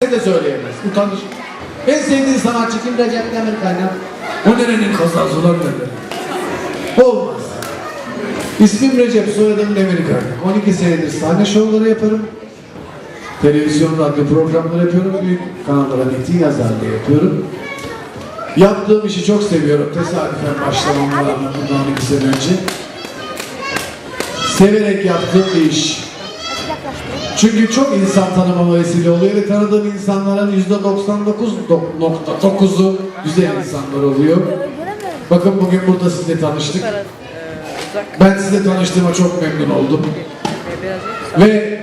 de söyleyemez. Utanır. En sevdiğin sanatçı kim? Recep Demirkaynak. O nerenin kazası ulan dedi. Olmaz. İsmim Recep, soyadım Demirkaynak. 12 senedir sahne şovları yaparım. Televizyon, radyo programları yapıyorum. Büyük kanallara metin yazarlığı yapıyorum. Yaptığım işi çok seviyorum. Tesadüfen başlamamla bundan 12 sene önce. Severek yaptığım bir iş. Çünkü çok insan tanımama vesile oluyor ve tanıdığım insanların yüzde 99.9'u güzel insanlar oluyor. Bakın bugün burada sizinle tanıştık. Ben sizinle tanıştığıma çok memnun oldum. Ve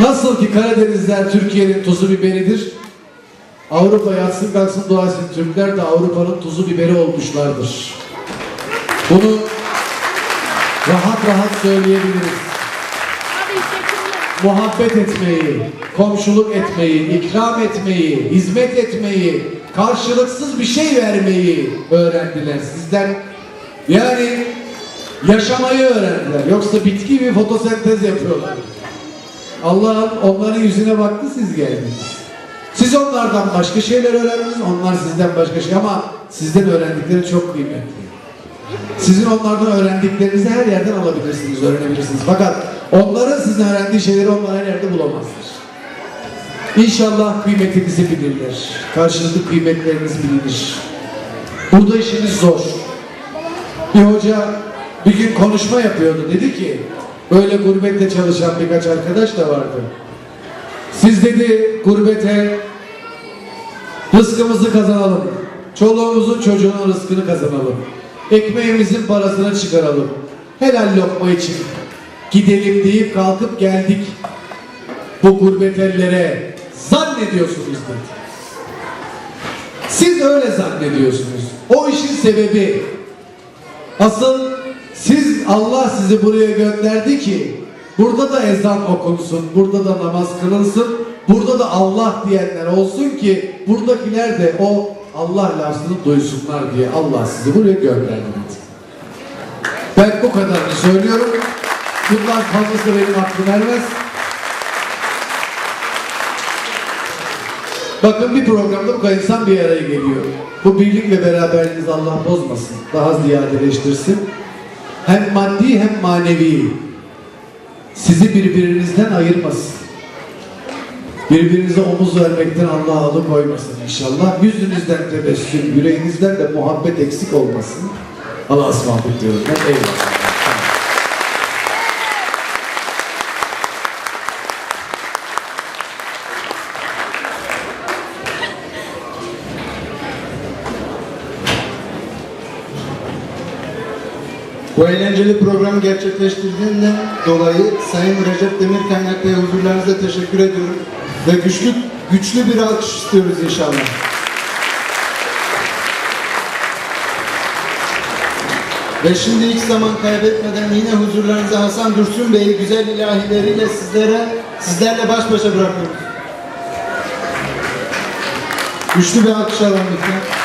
nasıl ki Karadenizler Türkiye'nin tuzu biberidir, Avrupa yatsın kalksın etsin Türkler de Avrupa'nın tuzu biberi olmuşlardır. Bunu rahat rahat söyleyebiliriz muhabbet etmeyi, komşuluk etmeyi, ikram etmeyi, hizmet etmeyi, karşılıksız bir şey vermeyi öğrendiler sizden. Yani yaşamayı öğrendiler. Yoksa bitki gibi fotosentez yapıyorlar. Allah onların yüzüne baktı siz geldiniz. Siz onlardan başka şeyler öğrendiniz, onlar sizden başka şey ama sizden öğrendikleri çok kıymetli. Sizin onlardan öğrendiklerinizi her yerden alabilirsiniz, öğrenebilirsiniz. Fakat onların sizin öğrendiği şeyleri onlar her yerde bulamazlar. İnşallah kıymetinizi bilirler. Karşılıklı kıymetleriniz bilinir. Burada işiniz zor. Bir hoca bir gün konuşma yapıyordu. Dedi ki, böyle gurbette çalışan birkaç arkadaş da vardı. Siz dedi gurbete rızkımızı kazanalım. Çoluğumuzun çocuğunun rızkını kazanalım. Ekmeğimizin parasını çıkaralım. Helal lokma için gidelim deyip kalkıp geldik. Bu gurbet ellere zannediyorsunuz dedi. Siz öyle zannediyorsunuz. O işin sebebi asıl siz Allah sizi buraya gönderdi ki burada da ezan okunsun, burada da namaz kılınsın, burada da Allah diyenler olsun ki buradakiler de o Allah lafzını duysunlar diye Allah sizi buraya gönderdi. Ben bu kadarını söylüyorum. Bundan fazlası benim aklım ermez. Bakın bir programda bu kadar insan bir araya geliyor. Bu birlik ve beraberliğinizi Allah bozmasın. Daha ziyadeleştirsin. Hem maddi hem manevi. Sizi birbirinizden ayırmasın. Birbirinize omuz vermekten Allah alıkoymasın inşallah. Yüzünüzden tebessüm, yüreğinizden de muhabbet eksik olmasın. Allah'a ısmarladık diyorum ben. Eyvallah. Bu eğlenceli programı gerçekleştirdiğinden dolayı Sayın Recep Demirkaynak Bey'e huzurlarınızda teşekkür ediyorum. Ve güçlü, güçlü bir alkış istiyoruz inşallah. Ve şimdi hiç zaman kaybetmeden yine huzurlarınıza Hasan Dursun Bey'i güzel ilahileriyle sizlere, sizlerle baş başa bırakıyoruz. Güçlü bir alkış alalım lütfen.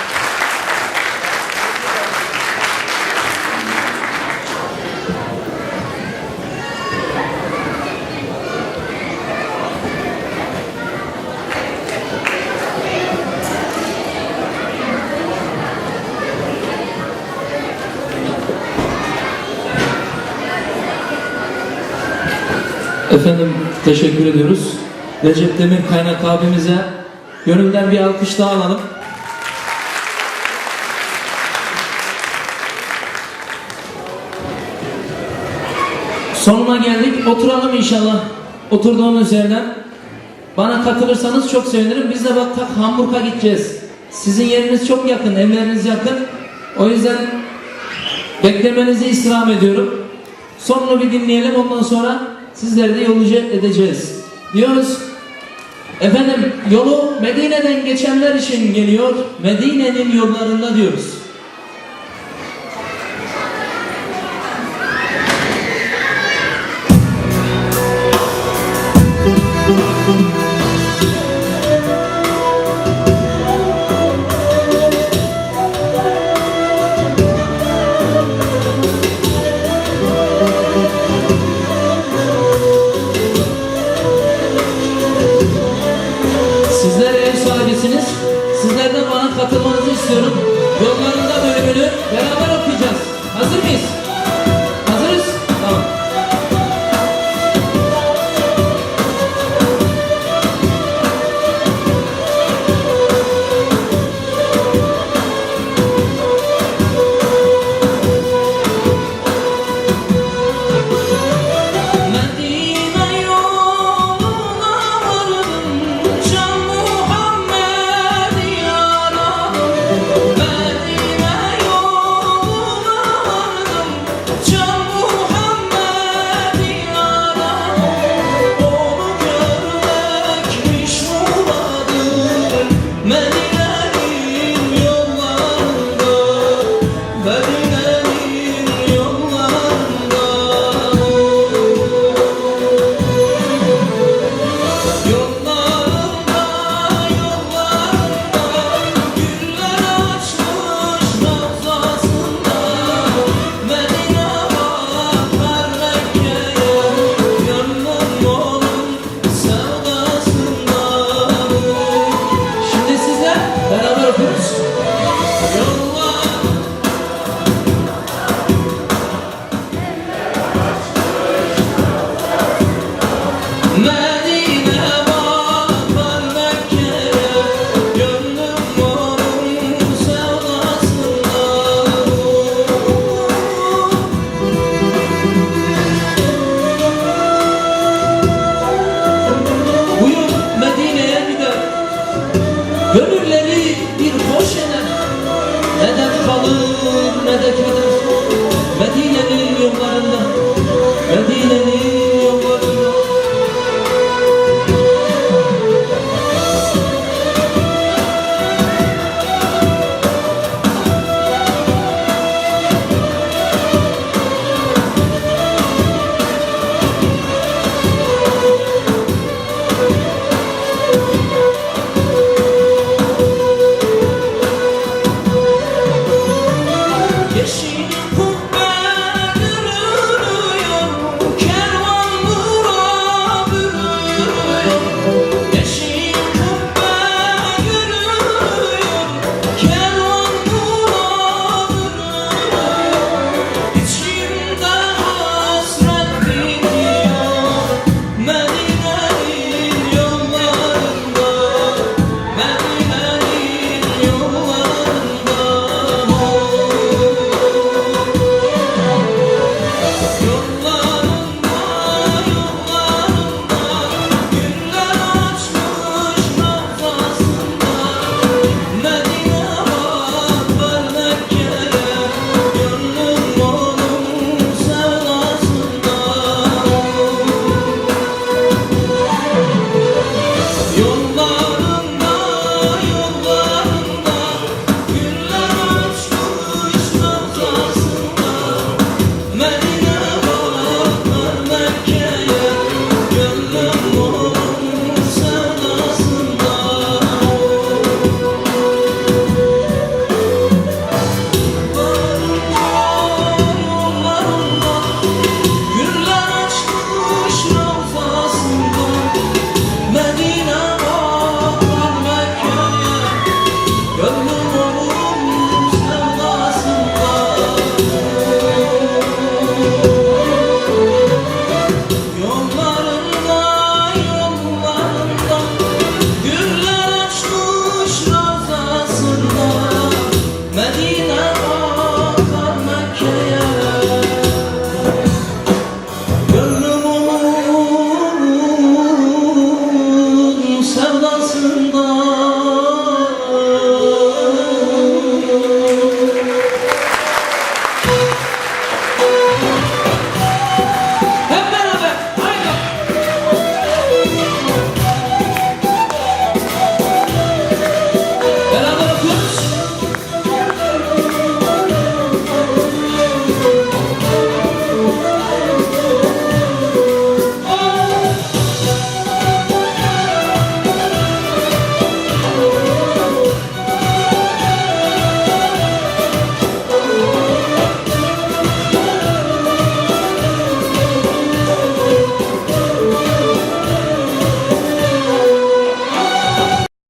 Efendim teşekkür ediyoruz. Recep Demir Kaynak abimize gönülden bir alkış daha alalım. Sonuna geldik. Oturalım inşallah. Oturduğumuz yerden. Bana katılırsanız çok sevinirim. Biz de bak tak Hamburg'a gideceğiz. Sizin yeriniz çok yakın, evleriniz yakın. O yüzden beklemenizi istirham ediyorum. Sonunu bir dinleyelim ondan sonra sizleri de yolcu edeceğiz. Diyoruz. Efendim yolu Medine'den geçenler için geliyor. Medine'nin yollarında diyoruz. Sizler ev sahibisiniz. Sizler de bana katılmanızı istiyorum.